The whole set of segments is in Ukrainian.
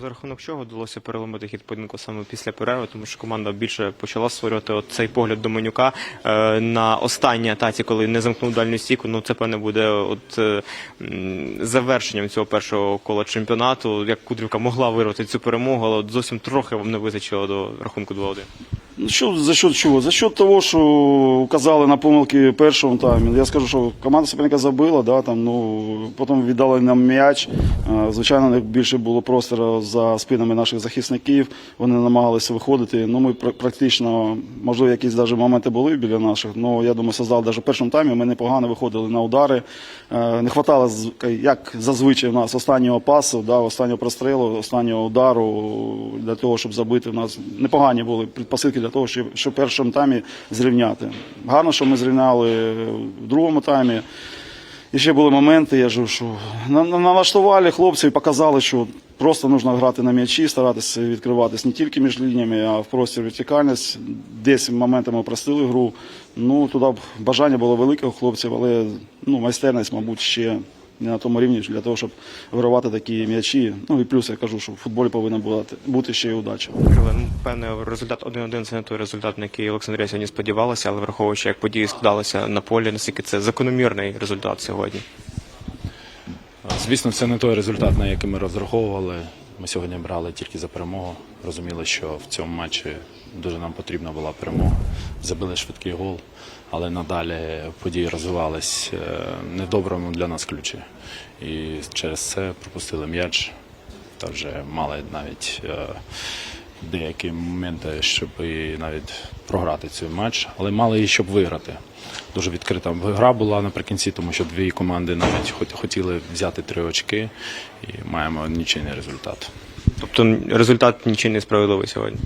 За рахунок чого вдалося переломити хід поєдинку саме після перерви, тому що команда більше почала створювати от цей погляд Доменюка е, на останній атаці, коли не замкнув дальню стійку. Ну це певне буде от е, завершенням цього першого кола чемпіонату. Як Кудрівка могла вирвати цю перемогу, але от зовсім трохи вам не визначило до рахунку 2-1. Ну, за счет чого? За счет того, що указали на помилки в першому таймі. Я скажу, що команда суперника забила, да, там, ну, потім віддали нам м'яч. Звичайно, більше було простору за спинами наших захисників. Вони намагалися виходити. Ну, ми практично, можливо, якісь даже моменти були біля наших. Ну, я думаю, создали навіть в першому таймі. Ми непогано виходили на удари. Не хватало, як зазвичай у нас, останнього пасу, да, останнього прострілу, останнього удару для того, щоб забити. У нас непогані були предпосилки для того, щоб, щоб в першому таймі зрівняти. Гарно, що ми зрівняли в другому таймі. І ще були моменти, я ж що на- на- налаштували хлопців показали, що просто потрібно грати на м'ячі, старатися відкриватись не тільки між лініями, а в простір вертикальність. Десь моментами упростили гру. Ну, туди бажання було велике у хлопців, але ну, майстерність, мабуть, ще не на тому рівні для того, щоб виривати такі м'ячі. Ну і плюс я кажу, що в футболі повинна бути, бути ще й удача. Ну, певне, результат 1-1 це не той результат, на який Олександрія сьогодні сподівалася, але враховуючи, як події складалися на полі, наскільки це закономірний результат сьогодні. Звісно, це не той результат, на який ми розраховували. Ми сьогодні брали тільки за перемогу. Розуміли, що в цьому матчі дуже нам потрібна була перемога. Забили швидкий гол, але надалі події розвивались е, не в доброму для нас ключі. І через це пропустили м'яч та вже мали навіть е, деякі моменти, щоб і навіть програти цей матч, але мали і щоб виграти. Дуже відкрита гра була наприкінці, тому що дві команди навіть хот- хотіли взяти три очки і маємо нічийний результат. Тобто результат нічий не справедливий сьогодні.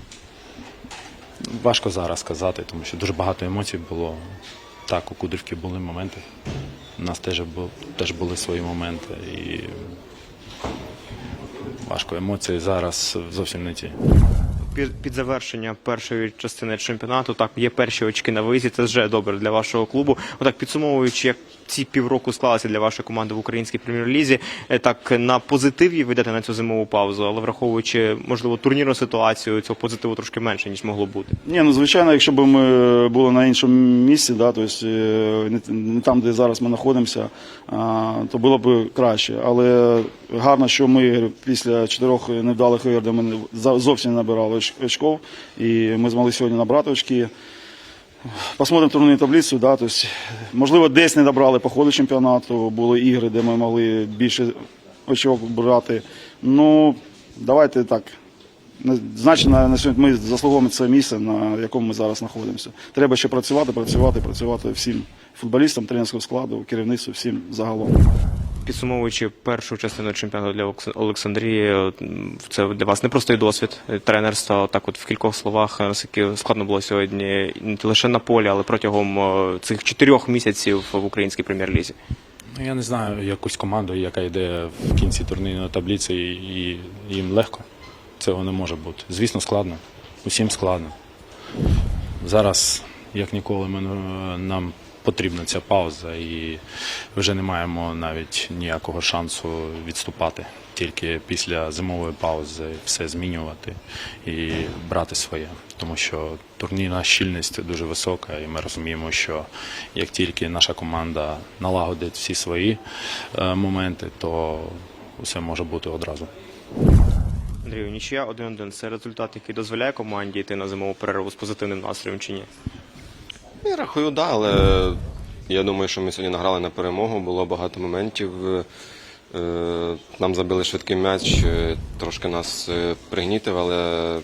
Важко зараз сказати, тому що дуже багато емоцій було. Так, у Кудрівки були моменти. У нас теж, бу- теж були свої моменти. І важко емоції зараз зовсім не ті. Під, завершення першої частини чемпіонату, так, є перші очки на виїзді, це вже добре для вашого клубу. Отак, підсумовуючи, як ці півроку склалися для вашої команди в українській прем'єр-лізі, е, так на позитиві ви на цю зимову паузу, але враховуючи, можливо, турнірну ситуацію, цього позитиву трошки менше, ніж могло бути. Ні, ну звичайно, якщо б ми були на іншому місці, да, тобто е, не, там, де зараз ми знаходимося, то було б краще. Але гарно, що ми після чотирьох невдалих ігор, де ми зовсім не набирали очков, і ми змогли сьогодні набрати очки. Посмотрим турнірну таблицю, да, тобто, можливо, десь не добрали по ходу чемпіонату, були ігри, де ми могли більше очок брати. Ну, давайте так. На, на сьогодні ми заслуговуємо це місце, на якому ми зараз знаходимося. Треба ще працювати, працювати, працювати всім футболістам, тренерського складу, керівництву, всім загалом. Підсумовуючи першу частину чемпіонату для Олександрії, це для вас непростий досвід е, тренерства. Так, от в кількох словах, е, наскільки складно було сьогодні не лише на полі, але протягом е, цих чотирьох місяців в українській прем'єр-лізі. Ну, Я не знаю якусь команду, яка йде в кінці турнірної таблиці, і їм легко. Цього не може бути. Звісно, складно. Усім складно. Зараз, як ніколи, ми, е, нам потрібна ця пауза, і вже не маємо навіть ніякого шансу відступати. Тільки після зимової паузи все змінювати і брати своє. Тому що турнірна щільність дуже висока, і ми розуміємо, що як тільки наша команда налагодить всі свої е, моменти, то все може бути одразу. Андрію, нічия 1-1 – це результат, який дозволяє команді йти на зимову перерву з позитивним настроєм чи ні? Я рахую, да, але я думаю, що ми сьогодні награли на перемогу, було багато моментів. Е, Нам забили швидкий м'яч, е, трошки нас е, пригнітив, але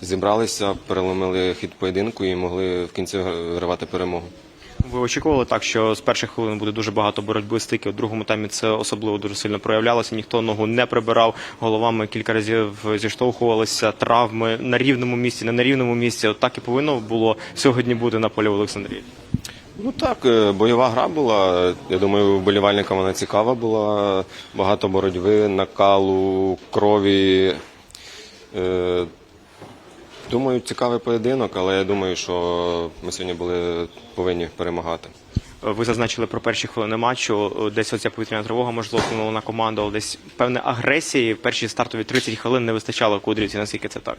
зібралися, переломили хід поєдинку і могли в кінці виривати перемогу. Ви очікували так, що з перших хвилин буде дуже багато боротьби стики. У другому таймі це особливо дуже сильно проявлялося. Ніхто ногу не прибирав головами. Кілька разів зіштовхувалися травми на рівному місці, не на рівному місці. От так і повинно було сьогодні бути на полі в Олександрії. Ну так, е, бойова гра була. Я думаю, вболівальникам вона цікава була. Багато боротьби, накалу, крові. Думаю, цікавий поєдинок, але я думаю, що ми сьогодні були повинні перемагати. Ви зазначили про перші хвилини матчу. Десь оця повітряна тривога можливо вплинула на команду, але десь певне агресії. Перші стартові 30 хвилин не вистачало кудрівці. Наскільки це так?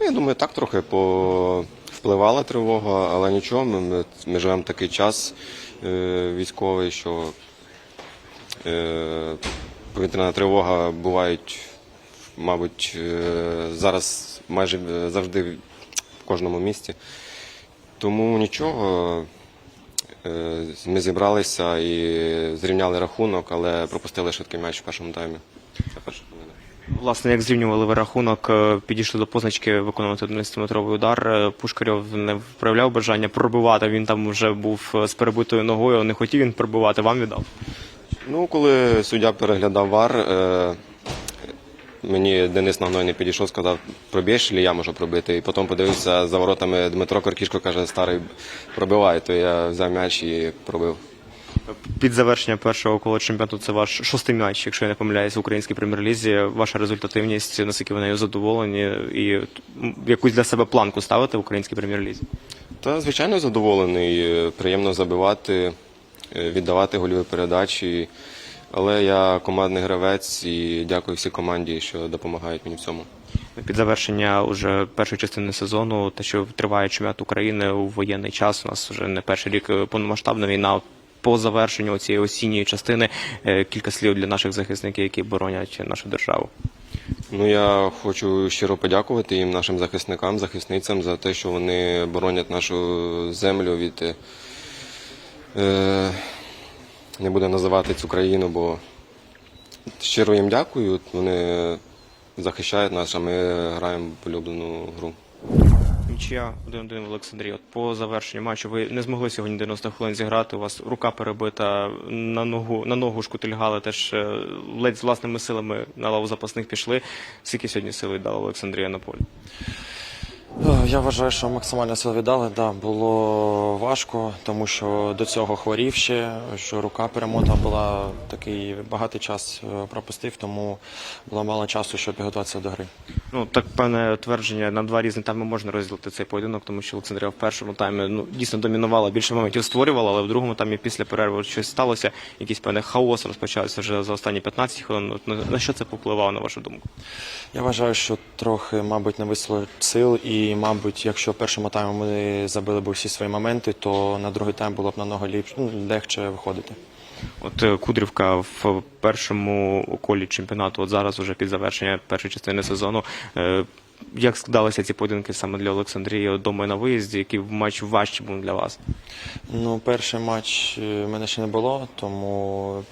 Ну, Я думаю, так трохи по... впливала тривога, але нічого. Ми, ми, ми живемо такий час е, військовий, що е, повітряна тривога бувають, мабуть, е, зараз майже е, завжди в кожному місті. Тому нічого. Е, Ми зібралися і зрівняли рахунок, але пропустили швидкий м'яч в першому таймі. Це перша хвилина. Власне, як зрівнювали ви рахунок, підійшли до позначки виконувати 11-метровий удар. Пушкарьов не проявляв бажання пробивати. Він там вже був з перебитою ногою. Не хотів він пробивати. Вам віддав. Ну, коли суддя переглядав вар, мені Денис Нагнойний підійшов, сказав, проб'єш, чи я можу пробити. І потім подивився за воротами Дмитро Коркішко, каже, старий, пробивай. То я взяв м'яч і пробив. Під завершення першого кола чемпіонату це ваш шостий м'яч, якщо я не помиляюсь, в українській прем'єр-лізі. Ваша результативність, наскільки ви нею задоволені, і якусь для себе планку ставити в українській прем'єр-лізі. Та, звичайно, задоволений. Приємно забивати, віддавати гольові передачі. Але я командний гравець і дякую всій команді, що допомагають мені в цьому. Під завершення уже першої частини сезону, те, що триває чемпіонат України у воєнний час. У нас вже не перший рік повномасштабна війна. По завершенню цієї осінньої частини е, кілька слів для наших захисників, які боронять нашу державу. Ну, я хочу щиро подякувати їм, нашим захисникам, захисницям, за те, що вони боронять нашу землю від. Е, не буду називати цю країну, бо щиро їм дякую. Вони захищають нас, а ми граємо в улюблену гру. Нічия 1-1 в Олександрії. От по завершенню матчу ви не змогли сьогодні 90 хвилин зіграти. У вас рука перебита на ногу, на ногу шкутильгали теж е, ледь з власними силами на лаву запасних пішли. Скільки сьогодні сили дала Олександрія на полі? Я вважаю, що максимально сил віддали. Да, було важко, тому що до цього хворів ще, що рука перемота була такий багатий час е, пропустив, тому було мало часу, щоб підготуватися до гри. Ну так певне твердження на два різні тайми можна розділити цей поєдинок, тому що Олександрія в першому таймі ну дійсно домінувала, більше моментів створювала, але в другому таймі після перерви щось сталося. Якийсь певний хаос розпочався вже за останні 15 хвилин. На, на що це попливало, на вашу думку? Я вважаю, що трохи, мабуть, не висло сил, і, мабуть, якщо в першому таймі ми забили б всі свої моменти, то на другий тайм було б намного ліпше, ну, легше виходити. От е, Кудрівка в першому колі чемпіонату, от зараз уже під завершення першої частини сезону. Е, Як складалися ці поєдинки саме для Олександрії от дома і на виїзді? Який матч важчий був для вас? Ну, перший матч е, в мене ще не було, тому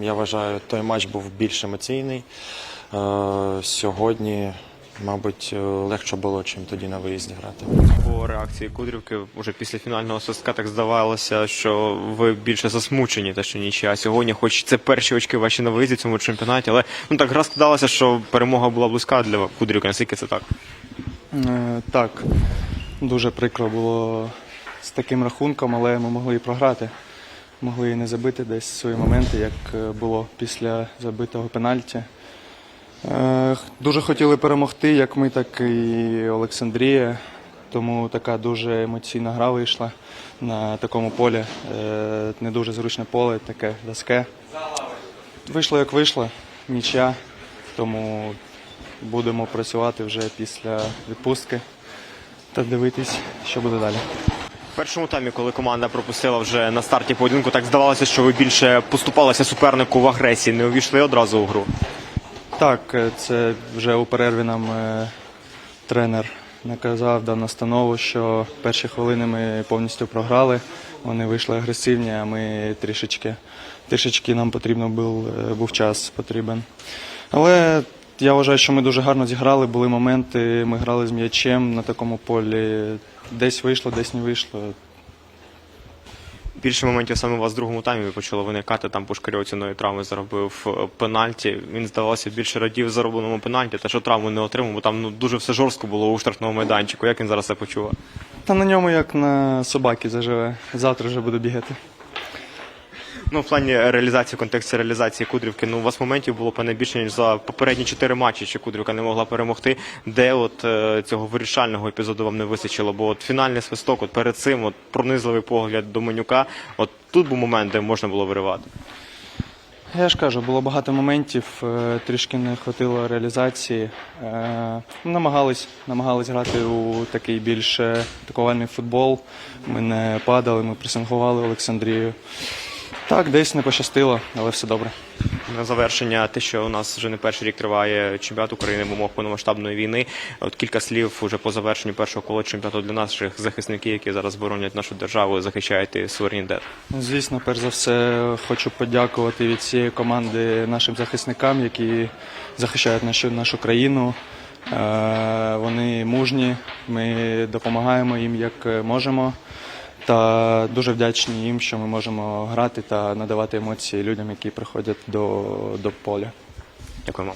я вважаю, той матч був більш емоційний. Сьогодні, мабуть, е, легше було, чим тоді на виїзді грати. По реакції Кудрівки вже після фінального свистка так здавалося, що ви більше засмучені, те, що нічия. Сьогодні, хоч це перші очки ваші на виїзді в цьому чемпіонаті, але ну так гра складалася, що перемога була близька для Кудрівки. Наскільки це так? Е, Так, дуже прикро було з таким рахунком, але ми могли і програти. Могли і не забити десь свої моменти, як е, було після забитого пенальті. Е, Дуже хотіли перемогти, як ми, так і Олександрія. Тому така дуже емоційна гра вийшла на такому полі. Е, Не дуже зручне поле, таке даске. Вийшло як вийшло, нічия. Тому будемо працювати вже після відпустки та дивитись, що буде далі. В першому таймі, коли команда пропустила вже на старті поєдинку, так здавалося, що ви більше поступалися супернику в агресії, не увійшли одразу у гру. Так, е, це вже у перерві нам е, тренер наказав, дав настанову, що перші хвилини ми повністю програли. Вони вийшли агресивні, а ми трішечки, трішечки нам потрібно був, е, був час потрібен. Але я вважаю, що ми дуже гарно зіграли, були моменти, ми грали з м'ячем на такому полі. Десь вийшло, десь не вийшло. Більше моментів саме у вас в другому таймі почало виникати. Там Пушкарьов ціною травми заробив е, пенальті. Він здавався більше радів заробленому пенальті, та що травму не отримав, бо там ну дуже все жорстко було у штрафному майданчику. Як він зараз це почував? Та на ньому як на собаки заживе. Завтра вже буду бігати. Ну, в плані реалізації, в контексті реалізації Кудрівки, ну у вас моментів було певне більше, ніж за попередні чотири матчі, що Кудрівка не могла перемогти. Де от е, цього вирішального епізоду вам не вистачило? Бо от фінальний свисток, от перед цим, от пронизливий погляд до Менюка, от тут був момент, де можна було виривати. Я ж кажу, було багато моментів, е, трішки не хватило реалізації. Е, Намагались, намагались грати у такий більш е, атакувальний футбол. Ми не падали, ми пресингували Олександрію. Так, десь не пощастило, але все добре. На завершення, те, що у нас вже не перший рік триває чемпіонат України в умовах повномасштабної війни. От кілька слів уже по завершенню першого кола чемпіонату для наших захисників, які зараз боронять нашу державу, захищають суверенітет. Звісно, перш за все хочу подякувати від цієї команди нашим захисникам, які захищають нашу, нашу країну. Е, Вони мужні, ми допомагаємо їм як можемо. Та дуже вдячні їм, що ми можемо грати та надавати емоції людям, які приходять до, до поля. Дякуємо.